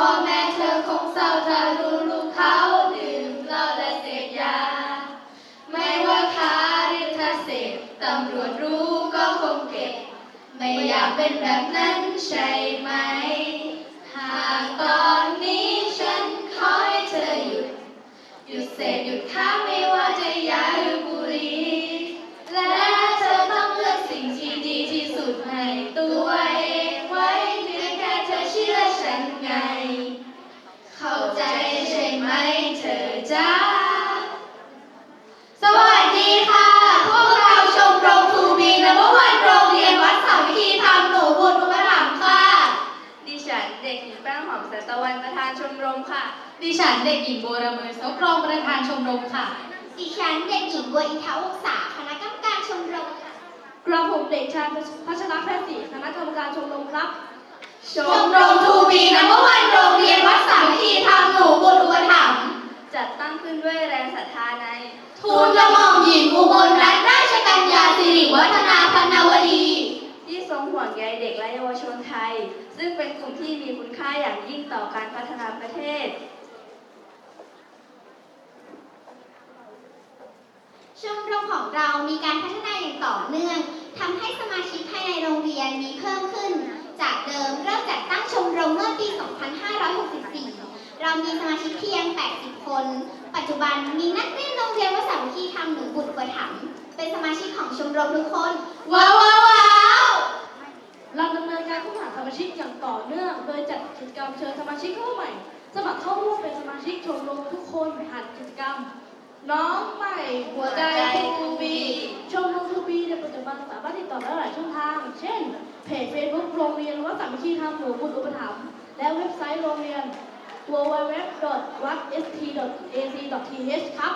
พ่อแม่เธอคงเศร้าถ้ารู้ลูกเขาดื่มเหล้และเสพยา ไม่ว่าค้าหรือถ้าเสพตำรวจรู้ก็คงเก็บ ไม่อยากเป็นแบบนั้นใช่ไหม หากตอนนี้ฉันขอให้เธอหยุด หยุดเสพหยุดค้าไม่ว่าจะยาหรือบุหรี่และเธอต้องเลืกสิ่งที่ดีที่สุดให้ตัว เข้าใจใช่ไหมเธอจ้า สวัสดีค่ะ พวกเราชมรมทูบีนับวันโรงเรียนวัดสาวิธีธรรมหนูบุญอุปถัมภ์ค่ะ ดิฉันเด็กหญิงแป้งหอมแสนตะวันประธานชมรมค่ะ ดิฉันเด็กหญิงโบวระเมยซบรองประธานชมรมค่ะ ดิฉันเด็กหญิงบัวอินทวงศาคณะกรรมการชมรมค่ะกระผมเด็กชายพัชรแพทย์ศรีคณะกรรมการชมรมครับ ชมรมทูบีนับวันโรงเรียนวัดสาวิธีธรรมหนูบุญอุปถัมภ์จัดตั้งขึ้นด้วยแรงศรัทธาใน ทูลกระหม่อมหญิงอุบลรัตนราชกัญญาสิริวัฒนาพันวดี ที่ทรงห่วงใยเด็กและเยาวชนไทย ซึ่งเป็นกลุ่มที่มีคุณค่าอย่างยิ่งต่อการพัฒนาประเทศ ชมรมของเรามีการพัฒนาอย่างต่อเนื่องทำให้สมาชิกภายในโรงเรียนมีเพิ่มขึ้น จากเดิมเริ่มจัดตั้งชมรมเมื่อปี 2564 เรามีสมาชิกเพียง 80 คน ปัจจุบันมีนักเรียนโรงเรียนวสาวิธีธรรมหนูบุตรอุปถัมเป็นสมาชิกของชมรมทุกคน ว้าวว้าวว้าวเราดำเนินการค้นหาสมาชิกอย่างต่อเนื่อง โดยจัดกิจกรรมเชิญสมาชิกเข้าใหม่ สมัครเข้าร่วมเป็นสมาชิกชมรมทุกคนผ่านกิจกรรม น้องใหม่หัวใจ เพจ Facebook โรงเรียนวัดสามัคคีธรรมหนูบุญอุปถัมภ์และเว็บไซต์โรงเรียน www.wst.ac.th ครับ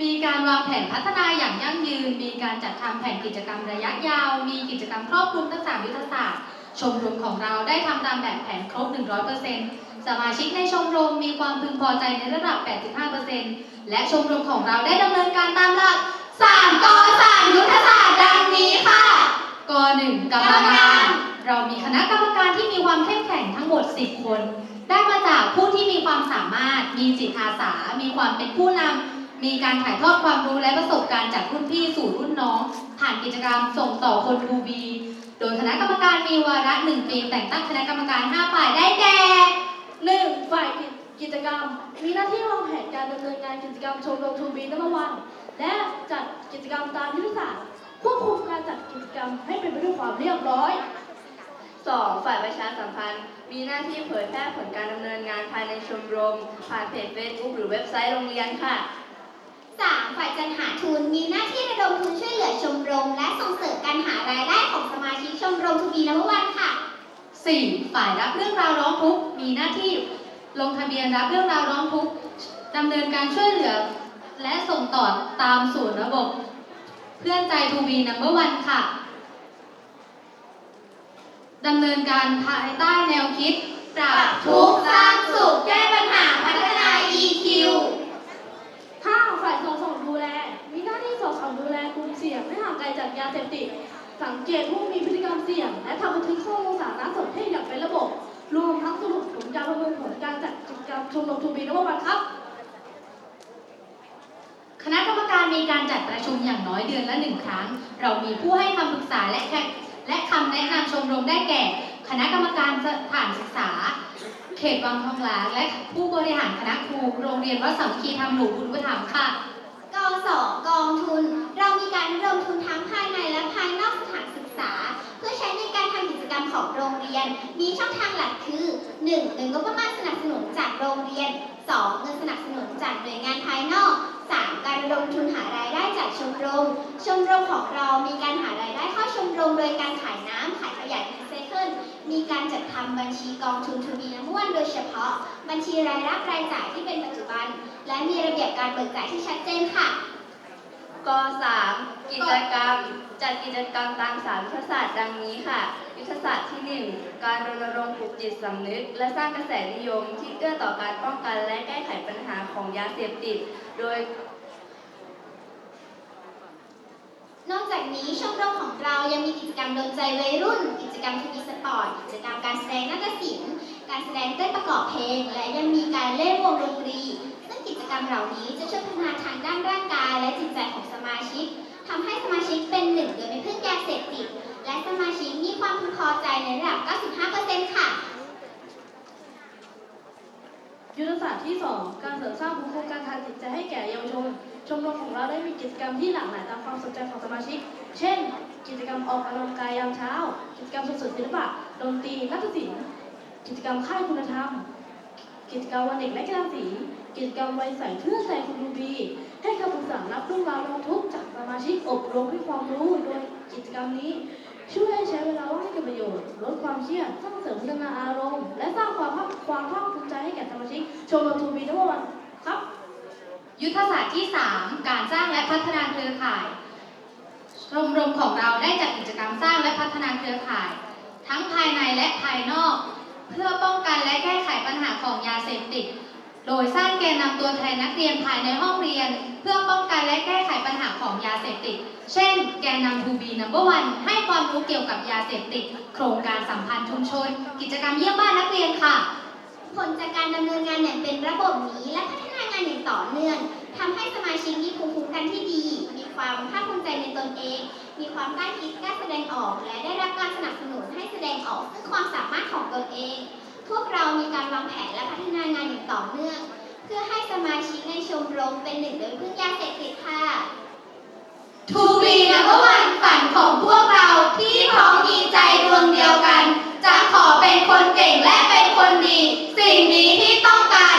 มีการวางแผนพัฒนาอย่างยั่งยืน มีการจัดทำแผนกิจกรรมระยะยาว มีกิจกรรมครอบคลุมทั้งสามยุทธศาสตร์ ชมรมของเราได้ทำตามแบบแผนครบ 100%สมาชิกในชมรมมีความพึงพอใจในระดับ 85%และชมรมของเราได้ดำเนินการตามหลัก3ก3ยุทธศาสตร์ดังนี้ค่ะ ก1กรรมการ เรามีคณะกรรมการที่มีความเข้มแข็งทั้งหมด 10 คน ได้มาจากผู้ที่มีความสามารถ มีจิตอาสา มีความเป็นผู้นำมีการถ่ายทอดความรู้และประสบการณ์จากรุ่นพี่สู่รุ่นน้อง ผ่านกิจกรรมส่งต่อคนทูบีโดยคณะกรรมการมีวาระหนึ่งปีแต่งตั้งคณะกรรมการ 5 ฝ่ายได้แก่หนึ่งฝ่ายกิจกรรม มีหน้าที่วางแผนการดำเนินงานกิจกรรมชมรมทูบีนัมวันและจัดกิจกรรมตามยุทธศาสตร์ ควบคุมการจัดกิจกรรมให้เป็นไปด้วยความเรียบร้อย 2. ฝ่ายประชาสัมพันธ์ มีหน้าที่เผยแพร่ผลการดำเนินงานภายในชมรม ผ่านเพจ Facebook หรือเว็บไซต์โรงเรียนค่ะ 3. ฝ่ายจัดหาทุน มีหน้าที่ระดมทุนช่วยเหลือชมรม และส่งเสริมการหารายได้ของสมาชิกชมรมทูบีนัมวันค่ะ 4. ฝ่ายรับเรื่องราวร้องทุกข์ มีหน้าที่ลงทะเบียนรับเรื่องราวร้องทุกข์ดำเนินการช่วยเหลือ และส่งต่อตามสู่ระบบ เพื่อนใจทูบีนัมเบอร์วันค่ะดำเนินการภายใต้แนวคิด ปรับทุกข์สร้างสุขแก้ปัญหาพัฒนา EQ 5. ฝ่ายสอดส่องดูแล มีหน้าที่สอดส่องดูแลกลุ่มเสี่ยงให้ห่างไกลจากยาเสพติด สังเกตผู้มีพฤติกรรมเสี่ยง และทำบันทึกข้อมูลสารสนเทศอย่างเป็นระบบ รวมทั้งสรุปผลการประเมินผลการจัดกิจกรรมชมรมทูบีนวันครับ คณะกรรมการมีการจัดประชุมอย่างน้อยเดือนละหนึ่งครั้ง เรามีผู้ให้คำปรึกษาและแและคำแนะนำชมรมได้แก่ คณะกรรมการสถานศึกษา เขตวังทองหลางและผู้บริหารคณะครูโรงเรียนวัดสามัคคีธรรมหนูบุญประถมภ์ค่ะกองสกองทุน เรามีการระดมทุนทั้งภายในและภายนอกสถานศึกษา เพื่อใช้ในการทำกิจกรรมของโรงเรียน มีช่องทางหลักคือ 1. เงินงบประมาณสนับสนุนจากโรงเรียน 2. เงินสนับสนุนจากหน่วยงานภายนอก 3. การระดมทุนหารายได้จากชมรม ชมรมของเรามีการหารายได้เข้าชมรมโดยการขายน้ำขายขยะรีไซเคิลมีการจัดทำบัญชีกองทุนทุน้ำมันโดยเฉพาะ บัญชีรายรับรายจ่ายที่เป็นปัจจุบัน และมีระเบียบการเบิกจ่ายที่ชัดเจนค่ะ ก 3. กิจกรรมจัดกิจกรรมตามสามยุทธศาสตร์ดังนี้ค่ะ ยุทธศาสตร์ที่ 1 การรณรงค์ปลุกจิตสำนึก และสร้างกระแสนิยมที่เอื้อต่อการป้องกันและแก้ไขปัญหาของยาเสพติด โดย นอกจากนี้ชมรมของเรายังมีกิจกรรมดนใจวัยรุ่น กิจกรรมทีวีสปอร์ตกิจกรรมการแสดงนาฏศิลป์การแสดงเต้นประกอบเพลง และยังมีการเล่นวงดนตรี รรมเหล่านี้จะช่วยพัฒนาทางด้านร่างกายและจิตใจของสมาชิกทำให้สมาชิกเป็นหนึ่งโดยไม่พึ่งยาเสพติด และสมาชิกมีความพึงพอใจในระดับ 95%ค่ะ ยุทธศาสตร์ที่ 2 การเสริมสร้างภูมิคุ้มกันทางจิตใจให้แก่เยาวชน ชมรมของเราได้มีกิจกรรมที่หลากหลายตามความสนใจของสมาชิก เช่น กิจกรรมออกกำลังกายยามเช้า กิจกรรมสวนศิลปะดนตรีนักศิลป์กิจกรรมค่ายคุณธรรม กิจกรรมวันเด็กและกีฬาสี กิจกรรมไวัยใสเพื่อใจคุณดูบี ให้คำปรึกษารับเรื่องราวร้องทุกข์จากสมาชิกอบรมให้ความรู้โดยกิจกรรมนี้ ช่วยให้ใช้เวลาว่างให้เกิดประโยชน์ลดความเครียดสร้างเสริมพัฒนาอารมณ์ และสร้างความภาคความภาคภูมิใจให้แก่สมาชิกชมรมทูบีทั้งวันครับ ยุทธศาสตร์ที่ 3 การสร้างและพัฒนาเครือข่ายชมรมของเราได้จัดกิจกรรมสร้างและพัฒนาเครือข่าย ทั้งภายในและภายนอก เพื่อป้องกันและแก้ไขปัญหาของยาเสพติด โดยสร้างแกนนำตัวแทนนักเรียนภายในห้องเรียน เพื่อป้องกันและแก้ไขปัญหาของยาเสพติด เช่น แกนนำ 2B Number One ให้ความรู้เกี่ยวกับยาเสพติด โครงการสัมพันธ์ชุมชน กิจกรรมเยี่ยมบ้านนักเรียนค่ะ ผลจากการดำเนินงานอย่างเป็นระบบนี้และพัฒนางานอย่างต่อเนื่องทำให้สมาชิกมีภูมิคุ้มกันที่ดี มีความภาคภูมิใจในตนเอง มีความกล้าคิดกล้าแสดงออก และได้รับการสนับสนุนให้แสดงออกซึ่งความสามารถของตนเอง พวกเรามีการวางแผนและพัฒนางานอย่างต่อเนื่อง เพื่อให้สมาชิกในชมรมเป็นหนึ่งโดยพึ่งยาเสพติดค่ะ To be number one ฝันของพวกเราที่พร้อมมีใจดวงเดียวกัน จะขอเป็นคนเก่งและเป็นคนดี สิ่งนี้ที่ต้องการ